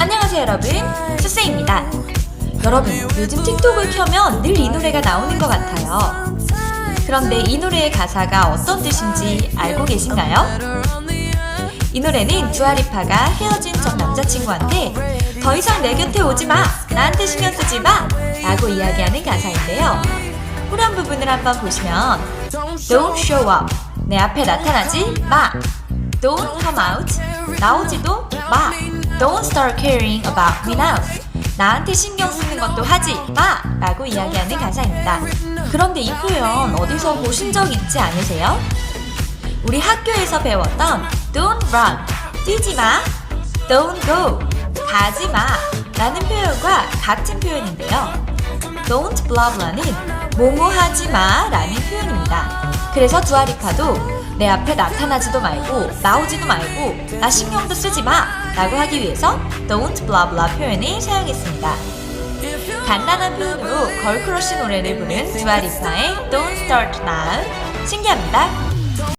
안녕하세요 여러분 수세입니다 여러분 요즘 틱톡을 켜면 늘 이 노래가 나오는 것 같아요 그런데 이 노래의 가사가 어떤 뜻인지 알고 계신가요? 이 노래는 두아리파가 헤어진 전 남자친구한테 더 이상 내 곁에 오지 마! 나한테 신경 쓰지 마! 라고 이야기하는 가사인데요 후렴 부분을 한번 보시면 Don't show up 내 앞에 나타나지 마 Don't come out. 나오지도 마. Don't start caring about me now. 나한테 신경 쓰는 것도 하지 마. 라고 이야기하는 가사입니다. 그런데 이 표현 어디서 보신 적 있지 않으세요? 우리 학교에서 배웠던 Don't run. 뛰지 마. Don't go. 가지 마. 라는 표현과 같은 표현인데요. Don't blah blah는 뭐뭐 하지 마 라는 표현입니다. 그래서 두아리파도 내 앞에 나타나지도 말고 나오지도 말고 나 신경도 쓰지 마 라고 하기 위해서 don't blah blah 표현을 사용했습니다. 간단한 표현으로 걸크러쉬 노래를 부른 두아리파의 Don't Start Now 신기합니다.